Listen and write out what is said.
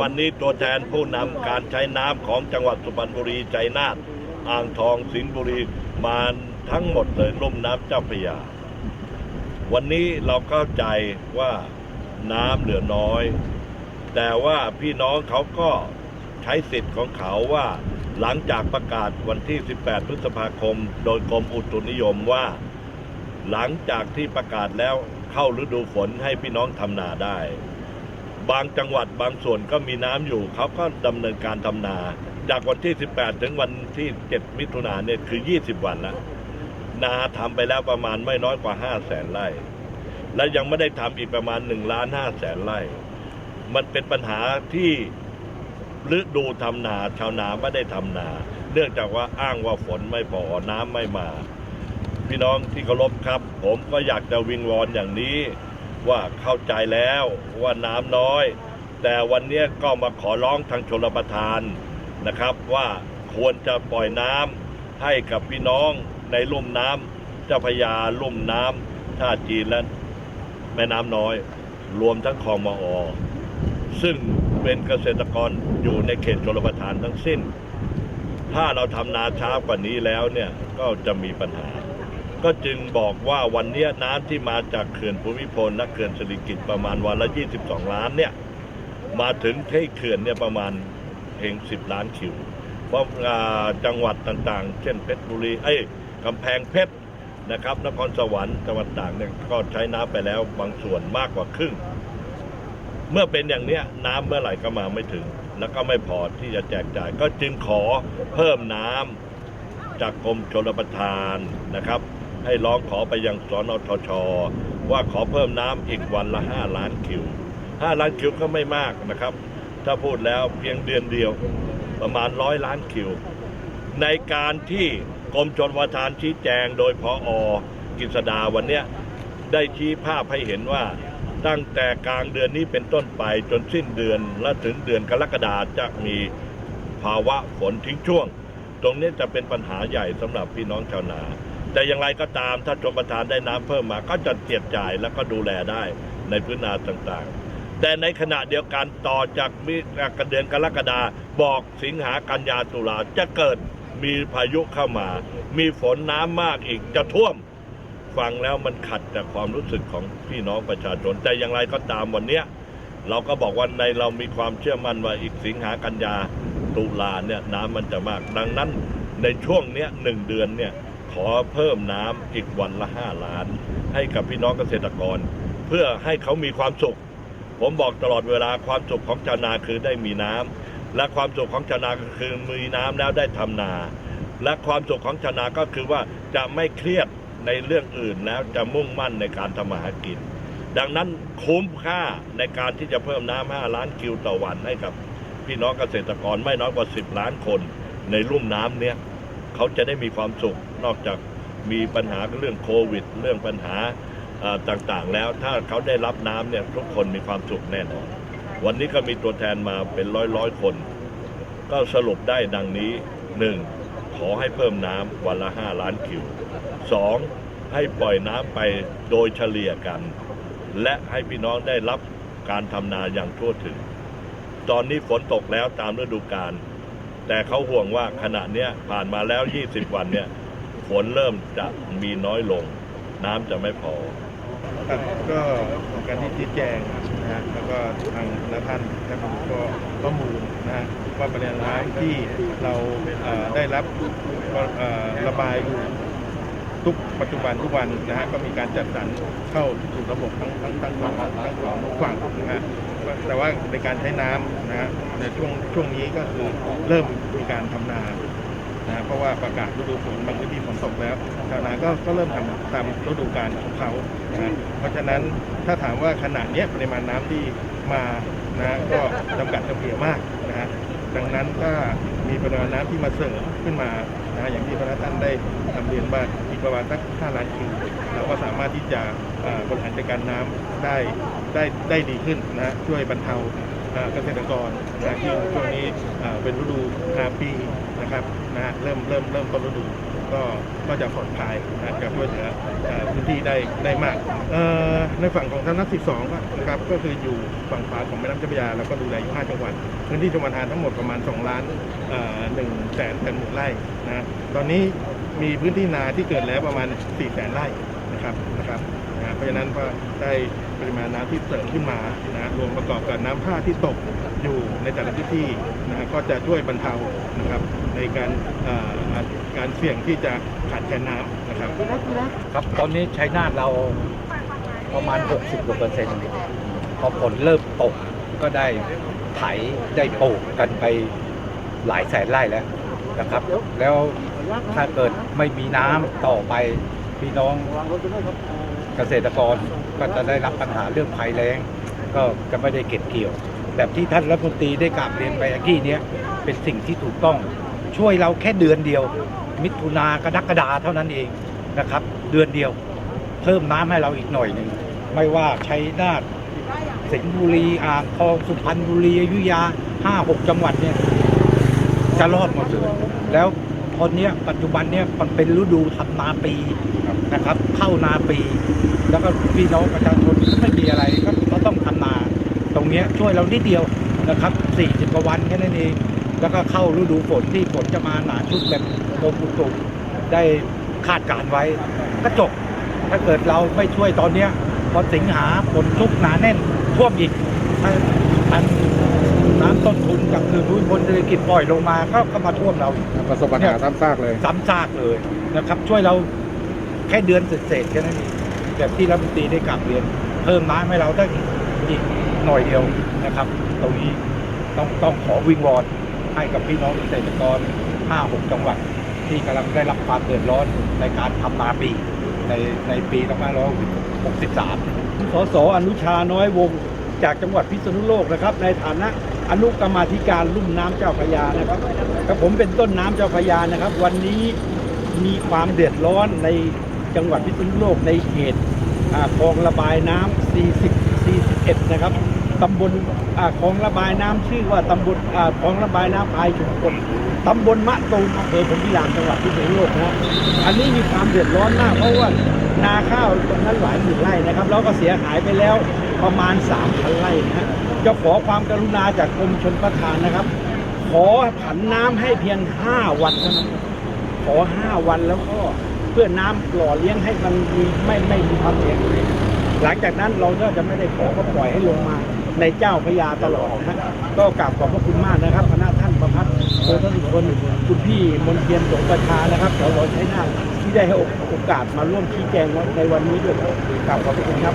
วันนี้ตัวแทนผู้นำการใช้น้ำของจังหวัดสุพรรณบุรีใจนาทอ่างทองสิงห์บุรีมาทั้งหมดเลยลุ่มน้ำเจ้าพระยา วันนี้เราเข้าใจว่าน้ำเหลือน้อย แต่ว่าพี่น้องเขาก็ใช้สิทธิ์ของเขาว่าหลังจากประกาศวันที่ 18 พฤษภาคม โดยกรมอุตุนิยมว่า หลังจากที่ประกาศแล้วเข้าฤดูฝนให้พี่น้องทำนาได้ บางจังหวัดบางส่วนก็มีน้ำอยู่เขาก็ดำเนินการทำนา จากวันที่ 18 ถึงวันที่ 7 มิถุนายนเนี่ยคือ 20 วันแล้วนาทำไปแล้วประมาณไม่น้อยกว่า5แสนไร่ และยังไม่ได้ทำอีกประมาณ1ล้าน5แสนไร่ มันเป็นปัญหาที่ฤดูทำนาชาวนาไม่ได้ทำนา เนื่องจากว่าอ้างว่าฝนไม่พอน้ำไม่มา พี่น้องที่เคารพครับ ผมก็อยากจะวิงวอนอย่างนี้ ว่าเข้าใจแล้วว่าน้ำน้อย แต่วันนี้ก็มาขอร้องทางชลประทานนะครับว่าควรจะปล่อยน้ำให้กับพี่น้องในลุ่มน้ำเจ้าพยาลุ่มน้ำท่าจีนและแม่น้ำน้อย รวมทั้งคลองมอ ซึ่งเป็นเกษตรกรอยู่ในเขตชลประทานทั้งสิ้น ถ้าเราทำนาช้ากว่านี้แล้วเนี่ยก็จะมีปัญหา ก็จึงบอกว่าวันนี้น้ำที่มาจากเขื่อนภูมิพลและเขื่อนสิริกิติ์ประมาณวันละ 22 ล้านเนี่ยมาถึงที่เขื่อนเนี่ยประมาณเพียง10 ล้านคิว เพราะจังหวัดต่างๆ เช่นเพชรบุรีเอ้ยกำแพงเพชรนะครับนครสวรรค์จังหวัดต่างเนี่ยก็ใช้น้ำไปแล้วบางส่วนมากกว่าครึ่ง เมื่อเป็นอย่างเนี้ยน้ำเมื่อไหร่ก็มาไม่ถึง แล้วก็ไม่พอที่จะแจกจ่าย ก็จึงขอเพิ่มน้ำจากกรมชลประทานนะครับ ให้ร้องขอไปยังสนทช ว่าขอเพิ่มน้ำอีกวันละ 5 ล้านคิว 5 ล้านคิวก็ไม่มากนะครับ ถ้าพูดแล้วเพียงเดือนเดียวประมาณร้อยล้านคิว ในการที่กรมชลประทานชี้แจงโดยพออกฤษดาวันเนี้ยได้ชี้ภาพให้เห็นว่าตั้งแต่กลางเดือนนี้เป็นต้นไปจนสิ้นเดือนและถึงเดือนกรกฎาจะมีภาวะฝนทิ้งช่วง ตรงนี้จะเป็นปัญหาใหญ่สำหรับพี่น้องชาวนา แต่อย่างไรก็ตามถ้าชมประทานได้น้ำเพิ่มมา ก็จะเจียดจ่ายแล้วก็ดูแลได้ในพื้นนาต่างๆ แต่ในขณะเดียวกันต่อจากมิเดือนกรกฎาบอกสิงหากันยาตุลาจะเกิดมีพายุเข้ามา มีฝนน้ำมากอีกจะท่วม ฟังแล้วมันขัดกับความรู้สึกของพี่น้องประชาชน แต่อย่างไรก็ตามวันเนี้ยเราก็บอกว่าในเรามีความเชื่อมั่นว่าอีกสิงหากันยาตุลาเนี่ยน้ำมันจะมาก ดังนั้นในช่วงเนี้ยหนึ่งเดือนเนี่ย ขอเพิ่มน้ำอีกวันละห้าล้าน ให้กับพี่น้องเกษตรกร เพื่อให้เขามีความสุข ผมบอกตลอดเวลาความสุขของชาวนาคือได้มีน้ำและความสุขของชาวนาก็คือมีน้ำแล้วได้ทำนา และความสุขของชาวนาก็คือว่าจะไม่เครียดในเรื่องอื่นแล้วจะมุ่งมั่นในการทำมาหากิน ดังนั้นคุ้มค่าในการที่จะเพิ่มน้ำ5ล้านคิวต่อวันให้กับพี่น้องเกษตรกรไม่น้อยกว่า 10 ล้านคน ในลุ่มน้ำเนี้ยเขาจะได้มีความสุข นอกจากมีปัญหาเรื่องโควิด เรื่องปัญหาต่างๆ แล้วถ้าเขาได้รับน้ำเนี่ยทุกคนมีความสุขแน่นอน วันนี้ก็มีตัวแทนมาเป็นร้อยร้อยๆคน ก็สรุปได้ดังนี้หนึ่งขอให้เพิ่มน้ำวันละ 5 ล้านคิวสองให้ปล่อยน้ำไปโดยเฉลี่ยกัน และให้พี่น้องได้รับการทำนาอย่างทั่วถึง ตอนนี้ฝนตกแล้วตามฤดูกาลแต่เขาห่วงว่าขณะเนี้ยผ่านมาแล้ว 20 วันเนี่ย ฝนเริ่มจะมีน้อยลง น้ำจะไม่พอครับก็การที่ชี้แจงนะฮะแล้วก็ทางคณะท่านนะครับก็ข้อมูลนะฮะว่าปริมาณน้ำที่เราเอ่อได้รับก็เอ่อระบายอยู่ทุกปัจจุบันทุกวันนะฮะก็มีการจัดสรรเข้าสู่ระบบทั้งทั้งทั้งสองทั้งสองฝั่งนะฮะแต่ว่าในการใช้น้ำนะฮะในช่วงช่วงนี้ก็คือเริ่มมีการทำนา นะเพราะว่าประกาศฤดูฝนบางพื้นที่ฝนตกแล้วชาวนาก็ก็เริ่มทำตามฤดูกาลของเขานะเพราะฉะนั้นถ้าถามว่าขนาดนี้ปริมาณน้ำที่มานะก็จำกัดจำเพียมากนะฮะดังนั้นถ้ามีปริมาณน้ำที่มาเสริมขึ้นมานะอย่างที่พระท่านได้นำเรียนว่าอีกประมาณสัก5ล้านคิวเราก็สามารถที่จะบริหารจัดการน้ำได้ได้ได้ดีขึ้นนะช่วยบรรเทา เกษตรกรนะที่ช่วงนี้เอ่เป็นฤดูนาปีนะครับนะฮะเริ่มเริ่มเริ่มต้นฤดูก็ก็จะผ่อนคลายนะจะช่วยเหลือเอ่อพื้นที่ได้ได้มากในฝั่งของทางนัก12ก็นะครับก็คืออยู่ฝั่งขวาของแม่น้ำเจ้าพระยาแล้วก็ดูแลอยู่5จังหวัดพื้นที่จังหวัดทานทั้งหมดประมาณ 2 ล้านหนึ่งแสนแปดหมื่นไร่นะตอนนี้มีพื้นที่นาที่เกิดแล้วประมาณ4แสนไร่นะครับนะครับนะเพราะฉะนั้นก็ได้ ปริมาณน้ำที่เสริมขึ้นมานะรวมประกอบกับน้ำท่าที่ตกอยู่ในแต่ละพื้นที่นะก็จะช่วยบรรเทานะครับในการการเสี่ยงที่จะขาดแคลนน้ำนะครับครับตอนนี้ใช้นาทเราประมาณ 60กว่าเปอร์เซ็นต์พอฝนเริ่มตกก็ได้ไถได้ปลูกกันไปหลายแสนไร่แล้วนะครับ แล้วถ้าเกิดไม่มีน้ำต่อไปพี่น้องเกษตรกร ก็จะได้รับปัญหาเรื่องภัยแล้ง ก็จะไม่ได้เก็บเกี่ยว แบบที่ท่านรัฐมนตรีได้กราบเรียนไปเมื่อกี้เนี้ยเป็นสิ่งที่ถูกต้อง ช่วยเราแค่เดือนเดียว มิถุนากรกฎาเท่านั้นเองนะครับ เดือนเดียว เพิ่มน้ำให้เราอีกหน่อยหนึ่งไม่ว่าใชัยนาทสิงห์บุรีอ่างทองสุพรรณบุรีอยุธยาห้าหกจังหวัดเนี่ยจะรอดหมดเลยแล้วตอนเนี้ยปัจจุบันเนี่ยมันเป็นฤดูทำนาปีนะครับ เข้านาปี แล้วก็พี่น้องประชาชนไม่มีอะไรก็ก็ต้องทำนา ตรงนี้ช่วยเรานิดเดียวนะครับ 40กว่าวันแค่นั้นเองแล้วก็เข้าฤดูฝนที่ฝนจะมาหนาชุดแบบกรมอุตุได้คาดการณ์ไว้ก็จบถ้าเกิดเราไม่ช่วยตอนเนี้ยพอสิงหาฝนชุกหนาแน่นท่วมอีกอันน้ำต้นทุนจากคือพื้นพลเศรษฐกิจปล่อยลงมาก็ก็มาท่วมเราประสบปัญหาซ้ำซากเลยซ้ำซากเลยนะครับ ช่วยเราแค่เดือนเศษๆแค่นั้นเอง แบบที่รัฐมนตรีได้กลับเรียน เพิ่มน้ำให้เราได้อีกหน่อยเดียวนะครับ ตรงนี้ต้องต้องขอวิงวอนให้กับพี่น้องเกษตรกร 5-6 จังหวัด ที่กำลังได้รับความเดือดร้อนในการทำนาปีในในปี2563 สสอนุชาน้อยวงศ์จากจังหวัดพิษณุโลกนะครับ ในฐานะอนุกรรมาธิการลุ่มน้ำเจ้าพระยานะครับกับผมเป็นต้นน้ำเจ้าพระยานะครับ วันนี้มีความเดือดร้อนใน จังหวัดพิษณุโลกในเขตคลองระบายน้ำ40 41 นะครับตำบลคลองระบายน้ำชื่อว่าตำบลคลองระบายน้ำพายชุมพลตำบลมะตูมอำเภอพรมพิรามจังหวัดพิษณุโลกนะอันนี้มีความเดือดร้อนมากเพราะว่านาข้าวตรงนั้นหลายหมื่นไร่นะครับแล้วก็เสียหายไปแล้วประมาณ3 0 0 0ไร่นะจะขอความกรุณาจากกรมชนประทานนะครับ ขอผันน้ำให้เพียง 5 วันเท่านั้นขอ 5 วันแล้วก็ เพื่อน้ำหล่อเลี้ยงให้มันมีไม่ไม่มีความเสียหายหลังจากนั้นเราก็จะไม่ได้ขอก็ปล่อยให้ลงมาในเจ้าพญาตลอดนะก็กราบขอบพระคุณมากนะครับคณะท่านประพัฒน์โพธิสุคนคุณพี่มนเทียนสงประชานะครับสสชัยนาทที่ได้ให้โอกาสมาร่วมชี้แจงในวันนี้ด้วยกราบขอบพระคุณครับ